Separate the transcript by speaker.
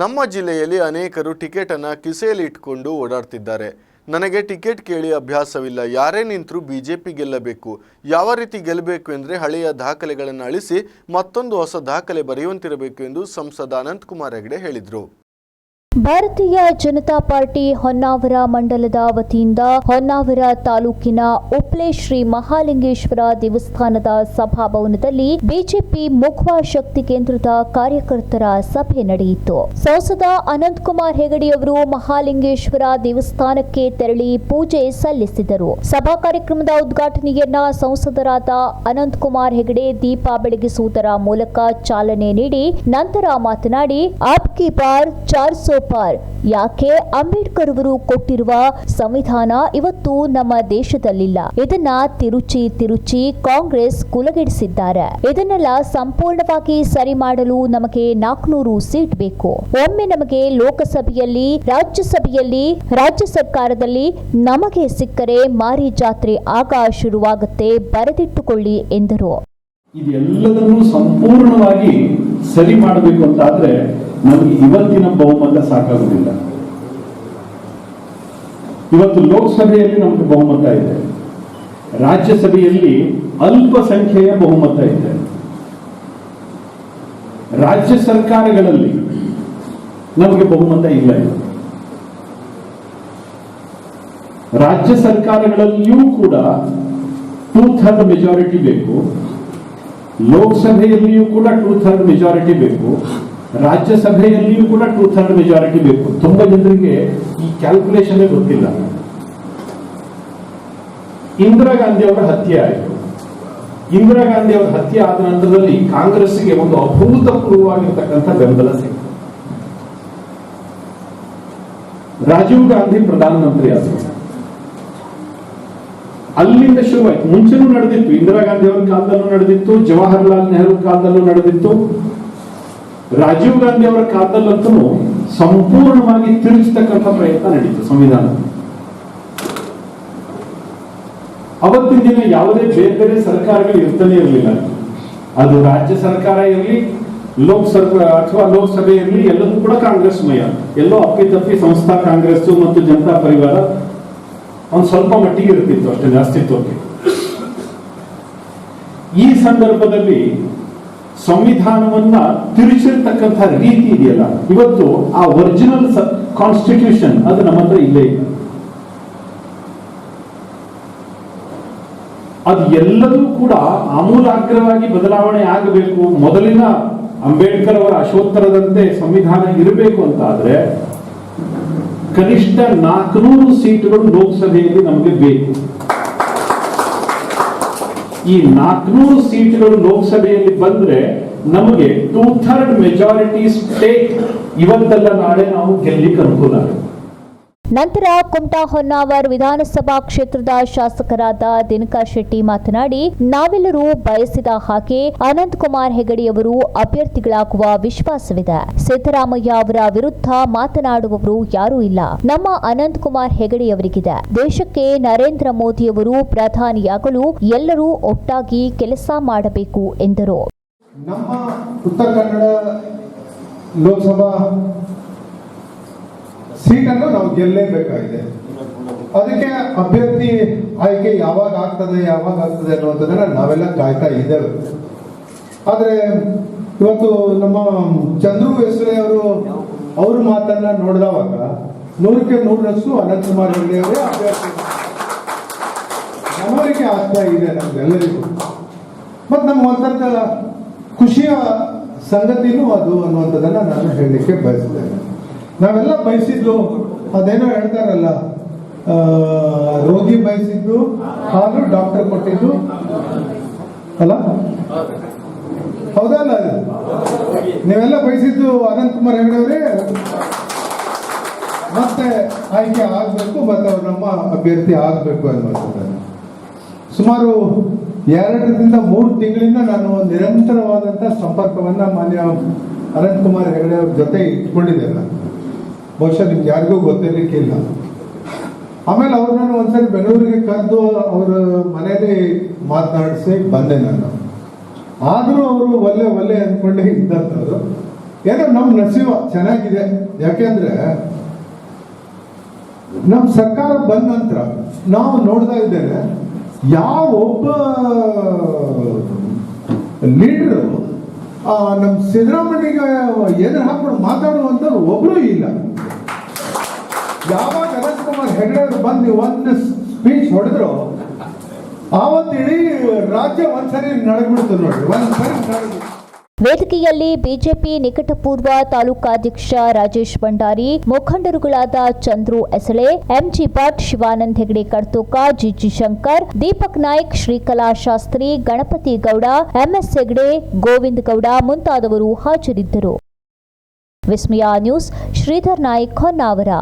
Speaker 1: ನಮ್ಮ ಜಿಲ್ಲೆಯಲ್ಲಿ ಅನೇಕರು ಟಿಕೆಟನ್ನು ಕಿಸೆಯಲ್ಲಿ ಇಟ್ಕೊಂಡು ಓಡಾಡ್ತಿದ್ದಾರೆ. ನನಗೆ ಟಿಕೆಟ್ ಕೇಳಿ ಅಭ್ಯಾಸವಿಲ್ಲ. ಯಾರೇ ನಿಂತರೂ ಬಿ ಜೆ ಪಿ ಗೆಲ್ಲಬೇಕು. ಯಾವ ರೀತಿ ಗೆಲ್ಲಬೇಕು ಎಂದರೆ ಹಳೆಯ ದಾಖಲೆಗಳನ್ನು ಅಳಿಸಿ ಮತ್ತೊಂದು ಹೊಸ ದಾಖಲೆ ಬರೆಯುವಂತಿರಬೇಕು ಎಂದು ಸಂಸದ ಅನಂತಕುಮಾರ್ ಹೆಗಡೆ ಹೇಳಿದರು.
Speaker 2: ಭಾರತೀಯ ಜನತಾ ಪಾರ್ಟಿ ಹೊನ್ನಾವರ ಮಂಡಲದ ವತಿಯಿಂದ ಹೊನ್ನಾವರ ತಾಲೂಕಿನ ಉಪ್ಲೆ ಶ್ರೀ ಮಹಾಲಿಂಗೇಶ್ವರ ದೇವಸ್ಥಾನದ ಸಭಾಭವನದಲ್ಲಿ ಬಿಜೆಪಿ ಮುಖ್ವ ಶಕ್ತಿ ಕೇಂದ್ರದ ಕಾರ್ಯಕರ್ತರ ಸಭೆ ನಡೆಯಿತು. ಸಂಸದ ಅನಂತಕುಮಾರ್ ಹೆಗಡೆಯವರು ಮಹಾಲಿಂಗೇಶ್ವರ ದೇವಸ್ಥಾನಕ್ಕೆ ತೆರಳಿ ಪೂಜೆ ಸಲ್ಲಿಸಿದರು. ಸಭಾ ಕಾರ್ಯಕ್ರಮದ ಉದ್ಘಾಟನೆಯನ್ನ ಸಂಸದರಾದ ಅನಂತಕುಮಾರ್ ಹೆಗಡೆ ದೀಪ ಬೆಳಗಿಸುವುದರ ಮೂಲಕ ಚಾಲನೆ ನೀಡಿ ನಂತರ ಮಾತನಾಡಿ, ಆಪ್ ಕಿ ಬಾರ್ ಚಾರ್ ಪಾರ್ ಯಾಕೆ ಅಂಬೇಡ್ಕರ್ ಅವರು ಕೊಟ್ಟಿರುವ ಸಂವಿಧಾನ ಇವತ್ತು ನಮ್ಮ ದೇಶದಲ್ಲಿಲ್ಲ? ಇದನ್ನ ತಿರುಚಿ ತಿರುಚಿ ಕಾಂಗ್ರೆಸ್ ಕುಲಗೆಡಿಸಿದ್ದಾರೆ. ಇದನ್ನೆಲ್ಲ ಸಂಪೂರ್ಣವಾಗಿ ಸರಿ ಮಾಡಲು ನಮಗೆ ನಾಲ್ಕುನೂರು ಸೀಟ್ ಬೇಕು. ಒಮ್ಮೆ ನಮಗೆ ಲೋಕಸಭೆಯಲ್ಲಿ, ರಾಜ್ಯಸಭೆಯಲ್ಲಿ, ರಾಜ್ಯ ಸರ್ಕಾರದಲ್ಲಿ ನಮಗೆ ಸಿಕ್ಕರೆ ಮಾರಿ ಜಾತ್ರೆ ಆಗ ಶುರುವಾಗುತ್ತೆ ಬರೆದಿಟ್ಟುಕೊಳ್ಳಿ ಎಂದರು.
Speaker 3: ಇದೆಲ್ಲದನ್ನು ಸಂಪೂರ್ಣವಾಗಿ ಸರಿ ಮಾಡಬೇಕು ಅಂತ ಆದ್ರೆ ನಮಗೆ ಇವತ್ತಿನ ಬಹುಮತ ಸಾಕಾಗುವುದಿಲ್ಲ. ಇವತ್ತು ಲೋಕಸಭೆಯಲ್ಲಿ ನಮಗೆ ಬಹುಮತ ಇದೆ. ರಾಜ್ಯಸಭೆಯಲ್ಲಿ ಅಲ್ಪ ಸಂಖ್ಯೆಯ ಬಹುಮತ ಇದೆ. ರಾಜ್ಯ ಸರ್ಕಾರಗಳಲ್ಲಿ ನಮಗೆ ಬಹುಮತ ಇಲ್ಲ ಇವತ್ತು. ರಾಜ್ಯ ಸರ್ಕಾರಗಳಲ್ಲಿಯೂ ಕೂಡ ಟೂ ಥರ್ಡ್ ಮೆಜಾರಿಟಿ ಬೇಕು. ಲೋಕಸಭೆಯಲ್ಲಿಯೂ ಕೂಡ ಟೂ ಥರ್ಡ್ ಮೆಜಾರಿಟಿ ಬೇಕು. ರಾಜ್ಯಸಭೆಯಲ್ಲಿಯೂ ಕೂಡ ಟೂ ಥರ್ಡ್ ಮೆಜಾರಿಟಿ ಬೇಕು. ತುಂಬಾ ಜನರಿಗೆ ಈ ಕ್ಯಾಲ್ಕುಲೇಷನ್ ಗೊತ್ತಿಲ್ಲ. ಇಂದಿರಾ ಗಾಂಧಿ ಅವರ ಹತ್ಯೆ ಆಯಿತು. ಇಂದಿರಾ ಗಾಂಧಿ ಅವರ ಹತ್ಯೆ ಆದ ನಂತರದಲ್ಲಿ ಕಾಂಗ್ರೆಸ್ಗೆ ಒಂದು ಅಭೂತಪೂರ್ವವಾಗಿರ್ತಕ್ಕಂಥ ಬೆಂಬಲ ಸಿಕ್ತು. ರಾಜೀವ್ ಗಾಂಧಿ ಪ್ರಧಾನಮಂತ್ರಿ ಆದರು. ಅಲ್ಲಿಂದ ಶುರುವಾಯಿತು. ಮುಂಚೆನೂ ನಡೆದಿತ್ತು. ಇಂದಿರಾ ಗಾಂಧಿ ಅವರ ಕಾಲದಲ್ಲೂ ನಡೆದಿತ್ತು. ಜವಾಹರ್ಲಾಲ್ ನೆಹರು ಕಾಲದಲ್ಲೂ ನಡೆದಿತ್ತು. ರಾಜೀವ್ ಗಾಂಧಿ ಅವರ ಕಾಲದಲ್ಲಂತೂ ಸಂಪೂರ್ಣವಾಗಿ ತಿರುಗಿಸ್ತಕ್ಕಂಥ ಪ್ರಯತ್ನ ನಡೀತು ಸಂವಿಧಾನ. ಅವತ್ತಿನ ದಿನ ಯಾವುದೇ ಬೇರೆ ಬೇರೆ ಸರ್ಕಾರಗಳು ಇರ್ತಾನೆ ಇರಲಿಲ್ಲ. ಅದು ರಾಜ್ಯ ಸರ್ಕಾರ ಇರಲಿ ಲೋಕಸಭೆ ಅಥವಾ ಲೋಕಸಭೆ ಇರಲಿ ಎಲ್ಲದೂ ಕೂಡ ಕಾಂಗ್ರೆಸ್ ಮಯ ಎಲ್ಲೋ ಅಪ್ಪಿತಪ್ಪಿ ಸಂಸ್ಥಾ ಕಾಂಗ್ರೆಸ್ ಮತ್ತು ಜನತಾ ಪರಿವಾರ ಒಂದು ಸ್ವಲ್ಪ ಮಟ್ಟಿಗೆ ಇರ್ತಿತ್ತು ಅಷ್ಟೇ ಅಸ್ತಿತ್ವಕ್ಕೆ ಈ ಸಂದರ್ಭದಲ್ಲಿ ಸಂವಿಧಾನವನ್ನ ತಿರುಚಿರ್ತಕ್ಕಂಥ ರೀತಿ ಇದೆಯಲ್ಲ? ಇವತ್ತು ಆ ಒರಿಜಿನಲ್ ಕಾನ್ಸ್ಟಿಟ್ಯೂಷನ್ ಅದು ನಮ್ಮ ಹತ್ರ ಇಲ್ಲೇ ಇಲ್ಲ ಅದು ಎಲ್ಲದೂ ಕೂಡ ಆಮೂಲಾಗ್ರವಾಗಿ ಬದಲಾವಣೆ ಆಗಬೇಕು. ಮೊದಲಿನ ಅಂಬೇಡ್ಕರ್ ಅವರ ಅಶೋತ್ತರದಂತೆ ಸಂವಿಧಾನ ಇರಬೇಕು ಅಂತ ಆದ್ರೆ ಕನಿಷ್ಠ ನಾಲ್ಕುನೂರು ಸೀಟುಗಳು ಲೋಕಸಭೆಯಲ್ಲಿ ನಮಗೆ ಬೇಕು. ಈ ನಾಲ್ಕನೂರು ಸೀಟ್ಗಳು ಲೋಕಸಭೆಯಲ್ಲಿ ಬಂದ್ರೆ ನಮಗೆ ಟೂ ಥರ್ಡ್ ಮೆಜಾರಿಟಿ ಸ್ಟೇಟ್ ಇವತ್ತೆಲ್ಲ ನಾಳೆ ನಾವು ಗೆಲ್ಲಿಕ್ಕೆ ಅನುಕೂಲ ಆಗುತ್ತೆ.
Speaker 2: ನಂತರ ಕುಮಟಾ ಹೊನ್ನಾವರ್ ವಿಧಾನಸಭಾ ಕ್ಷೇತ್ರದ ಶಾಸಕರಾದ ದಿನಕರ್ ಶೆಟ್ಟಿ ಮಾತನಾಡಿ, ನಾವೆಲ್ಲರೂ ಬಯಸಿದ ಹಾಗೆ ಅನಂತಕುಮಾರ್ ಹೆಗಡೆಯವರು ಅಭ್ಯರ್ಥಿಗಳಾಗುವ ವಿಶ್ವಾಸವಿದೆ. ಸಿದ್ದರಾಮಯ್ಯ ಅವರ ವಿರುದ್ಧ ಮಾತನಾಡುವವರು ಯಾರೂ ಇಲ್ಲ. ನಮ್ಮ ಅನಂತಕುಮಾರ್ ಹೆಗಡೆಯವರಿಗಿದೆ ದೇಶಕ್ಕೆ ನರೇಂದ್ರ ಮೋದಿಯವರು ಪ್ರಧಾನಿಯಾಗಲು ಎಲ್ಲರೂ ಒಟ್ಟಾಗಿ ಕೆಲಸ ಮಾಡಬೇಕು ಎಂದರು
Speaker 4: ನಮ್ಮ ಉತ್ತರ ಕನ್ನಡ ಲೋಕಸಭಾ ಸೀಟನ್ನು ನಾವು ಗೆಲ್ಲಲೇಬೇಕಾಗಿದೆ ಅದಕ್ಕೆ ಅಭ್ಯರ್ಥಿ ಆಯ್ಕೆ ಯಾವಾಗ ಆಗ್ತದೆ ಯಾವಾಗ ಆಗ್ತದೆ ಅನ್ನುವಂಥದ್ದನ್ನ ನಾವೆಲ್ಲ ಕಾಯ್ತಾ ಇದ್ದೇವೆ. ಆದರೆ ಇವತ್ತು ನಮ್ಮ ಚಂದ್ರು ಹೆಸರೇ ಅವರು, ಅವ್ರ ಮಾತನ್ನ ನೋಡಿದವಾಗ ನೂರಕ್ಕೆ ನೂರರಷ್ಟು ಅನಂತಕುಮಾರ್ ಹೆಗಡೆ ಅವರೇ ಅಭ್ಯರ್ಥಿ. ಮನವರಿಕೆ ಆಗ್ತಾ ಇದೆ ನಮ್ಗೆಲ್ಲರಿಗೂ. ಮತ್ತು ನಮ್ಗೆ ಒಂಥರದ ಖುಷಿಯ ಸಂಗತಿನೂ ಅದು ಅನ್ನುವಂಥದ್ದನ್ನ ನಾನು ಹೇಳಲಿಕ್ಕೆ ಬಯಸ್ತೇನೆ. ನಾವೆಲ್ಲ ಬಯಸಿದ್ದು, ಅದೇನೋ ಹೇಳ್ತಾರಲ್ಲ ರೋಗಿ ಬಯಸಿದ್ದು, ಹಾಲು ಡಾಕ್ಟರ್ ಕೊಟ್ಟಿದ್ದು. ಅಲ್ಲ? ಹೌದಲ್ಲ? ನೀವೆಲ್ಲ ಬಯಸಿದ್ದು ಅನಂತ್ ಕುಮಾರ್ ಹೆಗಡೆ ಮತ್ತೆ ಆಯ್ಕೆ ಆಗಬೇಕು, ಮತ್ತೆ ಅವ್ರು ನಮ್ಮ ಅಭ್ಯರ್ಥಿ ಆಗಬೇಕು ಅನ್ನೋದು ಸುಮಾರು ಎರಡರಿಂದ ಮೂರು ತಿಂಗಳಿಂದ ನಾನು ನಿರಂತರವಾದಂಥ ಸಂಪರ್ಕವನ್ನ ಮಾನ್ಯ ಅನಂತ್ ಕುಮಾರ್ ಹೆಗಡೆ ಜೊತೆ ಇಟ್ಕೊಂಡಿದ್ದೆ ನಾನು ಬಹುಶಃ ನಿಮ್ಗೆ ಯಾರಿಗೂ ಗೊತ್ತಿರಲಿಕ್ಕಿಲ್ಲ ಆಮೇಲೆ ಅವ್ರನ್ನ ಒಂದ್ಸರಿ ಬೆಂಗಳೂರಿಗೆ ಕರೆದು ಅವ್ರ ಮನೇಲಿ ಮಾತನಾಡಿಸಿ ಬಂದೆ ನಾನು. ಆದರೂ ಅವರು ಒಲ್ಲೆ ಒಲ್ಲೆ ಅಂದ್ಕೊಂಡೇ ಇದ್ದಂಥವ್ರು. ಏನೋ ನಮ್ಮ ನಸೀವ ಚೆನ್ನಾಗಿದೆ. ಯಾಕೆಂದ್ರೆ ನಮ್ಮ ಸರ್ಕಾರ ಬಂದ ನಂತರ ನಾವು ನೋಡ್ತಾ ಇದ್ದೇವೆ, ಯಾವ ಒಬ್ಬ ಲೀಡರು ನಮ್ಮ ಸಿದ್ದರಾಮಯ್ಯಗೆ ಎದುರು ಹಾಕೊಂಡು ಮಾತಾಡುವಂಥವ್ರು ಒಬ್ಬರೂ ಇಲ್ಲ. ಯಾವಾಗ ಅನಂತ್ ಕುಮಾರ್ ಹೆಗಡೆ ಅವರು ಬಂದು ಒಂದು ಸ್ಪೀಚ್ ಹೊಡೆದ್ರು, ಆವತ್ತು ಇಡೀ ರಾಜ್ಯ ಒಂದ್ಸರಿ ನಡೆದ್ಬಿಡ್ತದೆ ನೋಡಿ ಒಂದ್ಸರಿ
Speaker 2: ವೇದಿಕೆಯಲ್ಲಿ ಬಿಜೆಪಿ ನಿಕಟಪೂರ್ವ ತಾಲೂಕಾಧ್ಯಕ್ಷ Rajesh Bhandari, ಮುಖಂಡರುಗಳಾದ Chandru Esale MG Bhat, Shivanand Hegde Kadtoka GG Shankar, Deepak Naik, Shrikala Shastri, Ganapati Gowda, MS Hegde, Govind Gowda ಮುಂತಾದವರು ಹಾಜರಿದ್ದರು. ವಿಸ್ಮಯ ನ್ಯೂಸ್, ಶ್ರೀಧರ್ ನಾಯ್ಕ್ ಹೊನ್ನಾವರ.